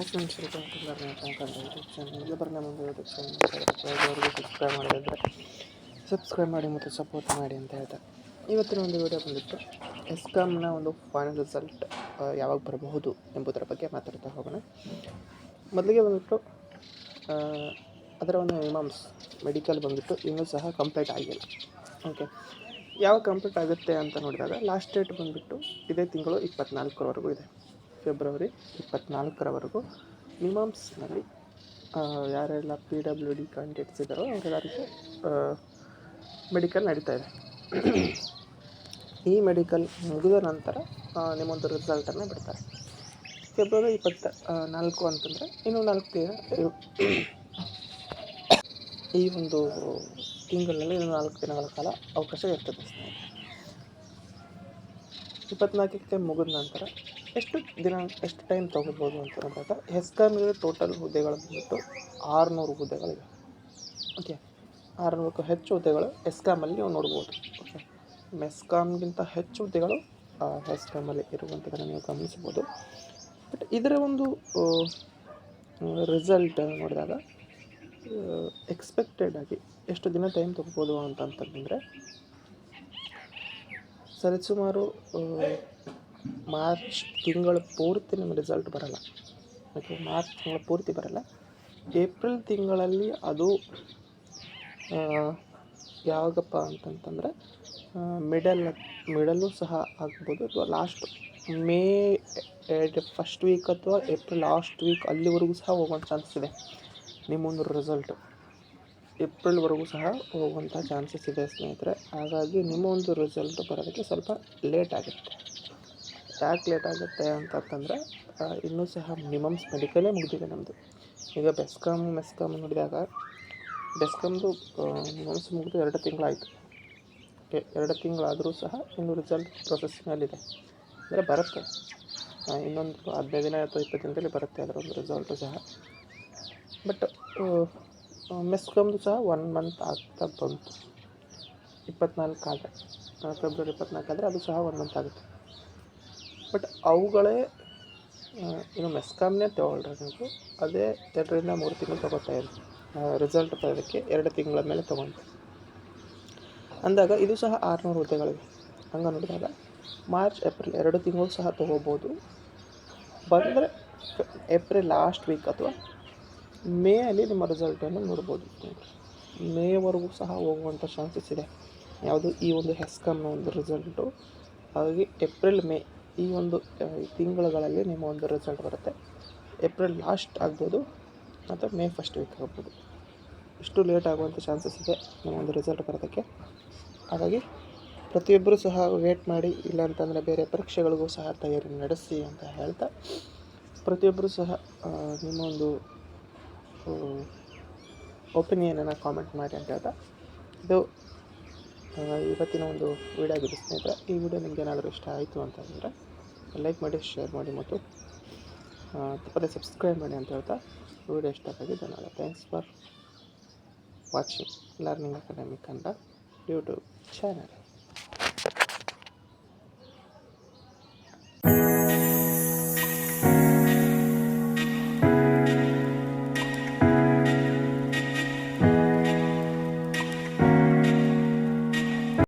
Hi friends welcome YouTube channel ಇದು ಮುಂದೆ YouTube channel subscribe ಮಾಡಿದ್ರೆ ಸಬ್ಸ್ಕ್ರೈಬ್ ಮಾಡಿ ಮತ್ತು ಸಪೋರ್ಟ್ ಮಾಡಿ ಅಂತ ಹೇಳ್ತಾ ಇವತ್ತಿನ ಒಂದು ವಿಡಿಯೋ ಬಂದಿತ್ತು. ಎಸ್ಕಾಮ್ನ ಒಂದು ಫೈನಲ್ ರಿಸಲ್ಟ್ ಯಾವಾಗ ಬರಬಹುದು ಎಂಬುದರ ಬಗ್ಗೆ ಮಾತಾಡ್ತಾ ಹೋಗೋಣ. ಮೊದಲಿಗೆ ಬಂದ್ಬಿಟ್ಟು ಅದರ ಒಂದು ಇಮಾಮ್ಸ್ ಮೆಡಿಕಲ್ ಬಂದುಬಿಟ್ಟು ಇನ್ನೂ ಸಹ ಕಂಪ್ಲೀಟ್ ಆಗಿಲ್ಲ. ಓಕೆ ಯಾವಾಗ ಕಂಪ್ಲೀಟ್ ಆಗುತ್ತೆ ಅಂತ ನೋಡಿದಾಗ ಲಾಸ್ಟ್ ಡೇಟ್ ಬಂದುಬಿಟ್ಟು ಇದೇ ತಿಂಗಳು ಇಪ್ಪತ್ನಾಲ್ಕರವರೆಗೂ ಇದೆ. ಫೆಬ್ರವರಿ ಇಪ್ಪತ್ನಾಲ್ಕರವರೆಗೂ ಮಿಮಾಮ್ಸ್ನಲ್ಲಿ ಯಾರೆಲ್ಲ ಪಿ ಡಬ್ಲ್ಯೂ ಡಿ ಕ್ಯಾಂಡಿಡೇಟ್ಸ್ ಇದ್ದಾರೋ ಅವರೆಲ್ಲರಿಗೂ ಮೆಡಿಕಲ್ ನಡೀತಾ ಇದೆ. ಈ ಮೆಡಿಕಲ್ ಮುಗಿದ ನಂತರ ನಿಮ್ಮೊಂದು ರಿಸಲ್ಟನ್ನು ಬಿಡ್ತಾರೆ. ಫೆಬ್ರವರಿ ಇಪ್ಪತ್ತ ನಾಲ್ಕು ಅಂತಂದರೆ ಇನ್ನೂ ನಾಲ್ಕು ದಿನ ಈ ಒಂದು ತಿಂಗಳಲ್ಲಿ ಇನ್ನೂ ನಾಲ್ಕು ದಿನಗಳ ಕಾಲ ಅವಕಾಶ ಇರ್ತದೆ ಇಪ್ಪತ್ತ್ನಾಲ್ಕಕ್ಕೆ ಮುಗಿದ ನಂತರ ಎಷ್ಟು ದಿನ, ಎಷ್ಟು ಟೈಮ್ ತೊಗೋಬೋದು ಅಂತ ನೋಡಿದಾಗ ಹೆಸ್ಕಾಮ್ಗೆ ಟೋಟಲ್ ಹುದ್ದೆಗಳು ಬಂದ್ಬಿಟ್ಟು ಆರುನೂರು ಹುದ್ದೆಗಳಿವೆ. ಓಕೆ ಆರುನೂರಕ್ಕೂ ಹೆಚ್ಚು ಹುದ್ದೆಗಳು ಎಸ್ಕಾಮಲ್ಲಿ ನೀವು ನೋಡ್ಬೋದು. ಓಕೆ ಮೆಸ್ಕಾಮ್ಗಿಂತ ಹೆಚ್ಚು ಹುದ್ದೆಗಳು ಹೆಸ್ಕಾಮಲ್ಲಿ ಇರುವಂಥದ್ದನ್ನು ನೀವು ಗಮನಿಸ್ಬೋದು ಬಟ್ ಇದರ ಒಂದು ರಿಸಲ್ಟ್ ನೋಡಿದಾಗ ಎಕ್ಸ್ಪೆಕ್ಟೆಡ್ ಆಗಿ ಎಷ್ಟು ದಿನ ಟೈಮ್ ತೊಗೋಬೋದು ಅಂತಂತಂದರೆ ಸರಿಸುಮಾರು ಮಾರ್ಚ್ ತಿಂಗಳ ಪೂರ್ತಿ ನಿಮ್ಮ ರಿಸಲ್ಟ್ ಬರಲ್ಲ. ಓಕೆ ಮಾರ್ಚ್ ತಿಂಗಳ ಪೂರ್ತಿ ಬರಲ್ಲ. ಏಪ್ರಿಲ್ ತಿಂಗಳಲ್ಲಿ ಅದು ಯಾವಾಗಪ್ಪ ಅಂತಂತಂದರೆ ಮಿಡಲ್ ಮಿಡಲ್ಲು ಸಹ ಆಗ್ಬೋದು. ಅಥವಾ ಲಾಸ್ಟ್ ಮೇ ಫಸ್ಟ್ ವೀಕ್ ಅಥವಾ ಏಪ್ರಿಲ್ ಲಾಸ್ಟ್ ವೀಕ್ ಅಲ್ಲಿವರೆಗೂ ಸಹ ಹೋಗೋ ಚಾನ್ಸಸ್ ಇದೆ ನಿಮ್ಮೊಂದು ರಿಸಲ್ಟು ಏಪ್ರಿಲ್ವರೆಗೂ ಸಹ ಹೋಗುವಂಥ ಚಾನ್ಸಸ್ ಇದೆ ಸ್ನೇಹಿತರೆ. ಹಾಗಾಗಿ ನಿಮ್ಮ ಒಂದು ರಿಸಲ್ಟ್ ಬರೋದಕ್ಕೆ ಸ್ವಲ್ಪ ಲೇಟ್ ಆಗುತ್ತೆ. ಯಾಕೆ ಲೇಟ್ ಆಗುತ್ತೆ ಅಂತಂತಂದರೆ ಇನ್ನೂ ಸಹ ಮಿನಿಮಮ್ಸ್ ಮೆಡಿಕಲೇ ಮುಗಿದಿದೆ ನಮ್ಮದು ಈಗ ಬೆಸ್ಕಾಮ್ ಮೆಸ್ಕಾಮ್ ನೋಡಿದಾಗ ಬೆಸ್ಕಾಮ್ದು ಮಿನಿಮಮ್ಸ್ ಮುಗಿದು ಎರಡು ತಿಂಗಳಾಯಿತು. ಓಕೆ ಎರಡು ತಿಂಗಳಾದರೂ ಸಹ ಇನ್ನೂ ರಿಸಲ್ಟ್ ಪ್ರೊಸೆಸ್ನಲ್ಲಿದೆ ಅಂದರೆ ಬರುತ್ತೆ. ಇನ್ನೊಂದು ಹದಿನೈದು ದಿನ ಅಥವಾ ಇಪ್ಪತ್ತು ದಿನದಲ್ಲಿ ಬರುತ್ತೆ ಅದರ ಒಂದು ರಿಸಲ್ಟು ಸಹ ಬಟ್ ಮೆಸ್ಕಾಮ್ದು ಸಹ ಒನ್ ಮಂತ್ ಆಗ್ತಾ ಬಂತು. ಇಪ್ಪತ್ನಾಲ್ಕು ಆದರೆ ಫೆಬ್ರವರಿ ಇಪ್ಪತ್ನಾಲ್ಕು ಆದರೆ ಅದು ಸಹ ಒನ್ ಮಂತ್ ಆಗುತ್ತೆ. ಬಟ್ ಅವುಗಳೇ ಏನು ಮೆಸ್ಕಾಮ್ನೇ ತಗೊಳ್ರಿ ನೀವು. ಅದೇ ಎರಡರಿಂದ ಮೂರು ತಿಂಗಳು ತೊಗೋತಾ ಇರಿ. ರಿಸಲ್ಟ್ ಬರೋದಕ್ಕೆ ಎರಡು ತಿಂಗಳ ಮೇಲೆ ತೊಗೊಂಡು ಅಂದಾಗ ಇದು ಸಹ ಆರುನೂರು ಹುದ್ದೆಗಳಿವೆ. ಹಂಗೆ ನೋಡಿದಾಗ ಮಾರ್ಚ್, ಏಪ್ರಿಲ್ ಎರಡು ತಿಂಗಳು ಸಹ ತೊಗೋಬೋದು. ಬಂದರೆ ಏಪ್ರಿಲ್ ಲಾಸ್ಟ್ ವೀಕ್ ಅಥವಾ ಮೇ ಅಲ್ಲಿ ನಿಮ್ಮ ರಿಸಲ್ಟನ್ನು ನೋಡ್ಬೋದು. ಮೇವರೆಗೂ ಸಹ ಹೋಗುವಂಥ ಚಾನ್ಸಸ್ ಇದೆ. ಯಾವುದು ಈ ಒಂದು ಹೆಸ್ಕಮ್ನ ಒಂದು ರಿಸಲ್ಟು ಹಾಗಾಗಿ ಏಪ್ರಿಲ್, ಮೇ ಈ ಒಂದು ತಿಂಗಳುಗಳಲ್ಲಿ ನಿಮ್ಮ ಒಂದು ರಿಸಲ್ಟ್ ಬರುತ್ತೆ. ಏಪ್ರಿಲ್ ಲಾಸ್ಟ್ ಆಗ್ಬೋದು ಅಥವಾ ಮೇ ಫಸ್ಟ್ ವೀಕ್ ಆಗ್ಬೋದು. ಇಷ್ಟು ಲೇಟ್ ಆಗುವಂಥ ಚಾನ್ಸಸ್ ಇದೆ ನಿಮ್ಮ ಒಂದು ರಿಸಲ್ಟ್ ಬರೋದಕ್ಕೆ. ಹಾಗಾಗಿ, ಪ್ರತಿಯೊಬ್ಬರೂ ಸಹ ವೇಟ್ ಮಾಡಿ, ಇಲ್ಲ ಅಂತಂದರೆ ಬೇರೆ ಪರೀಕ್ಷೆಗಳಿಗೂ ಸಹ ತಯಾರಿ ನಡೆಸಿ ಅಂತ ಹೇಳ್ತಾ, ಪ್ರತಿಯೊಬ್ಬರೂ ಸಹ ನಿಮ್ಮ ಒಂದು ಒಪಿನಿಯನನ್ನು ಕಾಮೆಂಟ್ ಮಾಡಿ ಅಂತ ಹೇಳ್ತಾ, ಇದು ಇವತ್ತಿನ ಒಂದು ವಿಡಿಯೋ ಆಗಿದೆ ಸ್ನೇಹಿತರೆ, ಈ ವಿಡಿಯೋ ನಿಮ್ಗೆ ಏನಾದರೂ ಇಷ್ಟ ಆಯಿತು ಅಂತಂದರೆ ಲೈಕ್ ಮಾಡಿ ಶೇರ್ ಮಾಡಿ ಮತ್ತು ತಪ್ಪದೆ ಸಬ್ಸ್ಕ್ರೈಬ್ ಮಾಡಿ ಅಂತ ಹೇಳ್ತಾ ವಿಡಿಯೋ ಇಷ್ಟ ಆಗಿದೆ ಧನ್ಯವಾದ. Thanks for watching learning academy Kannada YouTube channel